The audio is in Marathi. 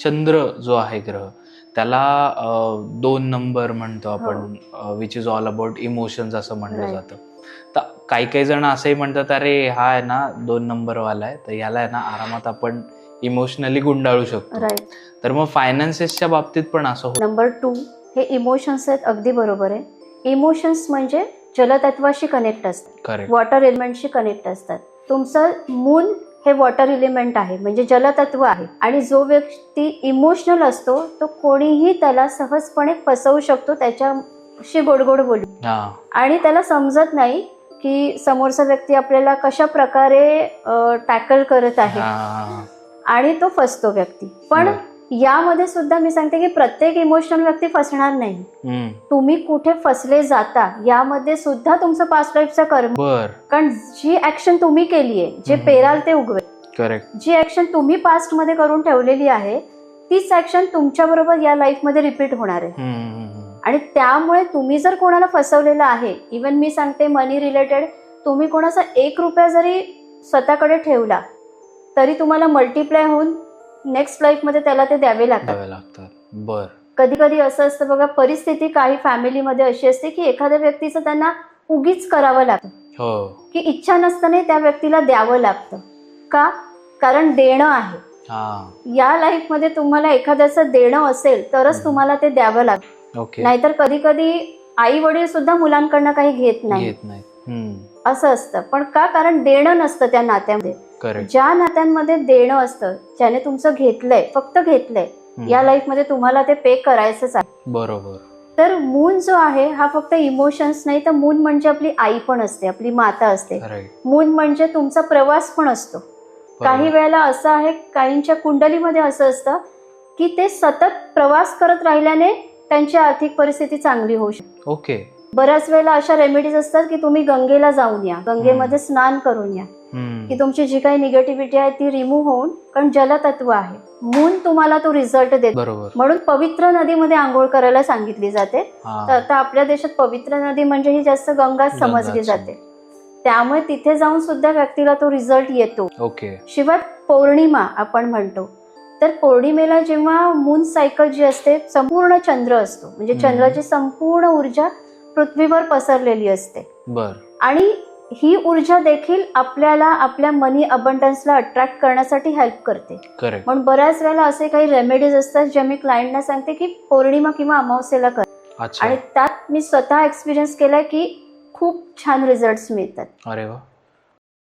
चंद्र जो आहे ग्रह त्याला दोन नंबर म्हणतो आपण which is all about emotions असं म्हणलं. जातं. तर काही काही जण असंही म्हणतात अरे हा आहे ना दोन नंबर वाला आहे. तर याला आहे ना आरामात आपण इमोशनली गुंडाळू शकतो. तर मग फायनान्सेसच्या बाबतीत पण असं होतं. नंबर टू हे इमोशन्स आहेत अगदी बरोबर आहे. इमोशन्स म्हणजे जलतत्वाशी कनेक्ट असतात. वॉटर एलिमेंटशी कनेक्ट असतात. तुमचं मून हे वॉटर एलिमेंट आहे म्हणजे जलतत्व आहे. आणि जो व्यक्ती इमोशनल असतो तो कोणीही त्याला सहजपणे फसवू शकतो त्याच्याशी गोडगोड बोलू. आणि त्याला समजत नाही की समोरचा व्यक्ती आपल्याला कशा प्रकारे टॅकल करत आहे. हा. आणि तो फसतो व्यक्ती. पण यामध्ये सुद्धा मी सांगते की प्रत्येक इमोशनल व्यक्ती फसणार नाही. तुम्ही कुठे फसले जाता यामध्ये सुद्धा तुमचं पास्ट लाईफचं कर्म. कारण जी ऍक्शन तुम्ही केली आहे जे. पेराल ते उगवेल. करेक्ट जी ऍक्शन तुम्ही पास्टमध्ये करून ठेवलेली आहे तीच ऍक्शन तुमच्या बरोबर या लाईफमध्ये रिपीट होणार आहे. आणि त्यामुळे तुम्ही जर कोणाला फसवलेलं आहे इवन मी सांगते मनी रिलेटेड तुम्ही कोणाचा एक रुपया जरी स्वतःकडे ठेवला तरी तुम्हाला मल्टिप्लाय होऊन नेक्स्ट लाईफमध्ये त्याला ते द्यावे लागतात. द्यावे लागतात. बर. कधी कधी असं असतं बघा परिस्थिती काही फॅमिलीमध्ये अशी असते की एखाद्या व्यक्तीचं त्यांना उगीच करावं लागतं. हो. की इच्छा नसताना त्या व्यक्तीला द्यावं लागतं. का? कारण देणं आहे. हा. या लाईफमध्ये तुम्हाला एखाद्याचं देणं असेल तरच हम्म. तुम्हाला ते द्यावं लागतं. ओके नाहीतर कधी कधी आई वडील सुद्धा मुलांकडनं काही घेत नाही घेत नाही असं असतं. पण का? कारण देणं नसतं त्या नात्यामध्ये. ज्या नात्यांमध्ये देणं असतं ज्याने तुमचं घेतलंय फक्त घेतलंय या लाईफमध्ये तुम्हाला ते पे करायचंच आहे. बरोबर. तर मून जो आहे हा फक्त इमोशन्स नाही तर मून म्हणजे आपली आई पण असते आपली माता असते. मून म्हणजे तुमचा प्रवास पण असतो. काही वेळेला असं आहे काहींच्या कुंडलीमध्ये असं असतं की ते सतत प्रवास करत राहिल्याने त्यांची आर्थिक परिस्थिती चांगली होऊ शकते ओके बऱ्याच वेळेला अशा रेमेडीज असतात की तुम्ही गंगेला जाऊन या गंगेमध्ये स्नान करून या. की तुमची जी काही निगेटिव्हिटी आहे ती रिमूव्ह होऊन कारण जलतत्व आहे. मून तुम्हाला तो रिझल्ट देतो बरोबर. म्हणून पवित्र नदीमध्ये आंघोळ करायला सांगितली जाते. तर आता आपल्या देशात पवित्र नदी म्हणजे ही जास्त गंगाच समजली. जाते. त्यामुळे तिथे जाऊन सुद्धा व्यक्तीला तो रिझल्ट येतो. ओके. शिवाय पौर्णिमा आपण म्हणतो. तर पौर्णिमेला जेव्हा मून सायकल जी असते संपूर्ण चंद्र असतो. म्हणजे. चंद्राची संपूर्ण ऊर्जा पृथ्वीवर पसरलेली असते. बर. आणि ही ऊर्जा देखील आपल्याला आपल्या मनी अबंडन्सला अट्रॅक्ट करण्यासाठी हेल्प करते. करेक्ट म्हणून बऱ्याच वेळेला असे काही रेमेडीज असतात ज्या मी क्लायंटना सांगते की पौर्णिमा किंवा अमावस्येला कर अच्छा. आणि त्यात मी स्वतः एक्सपिरियन्स केलाय की खूप छान रिझल्ट मिळतात. अरे वा.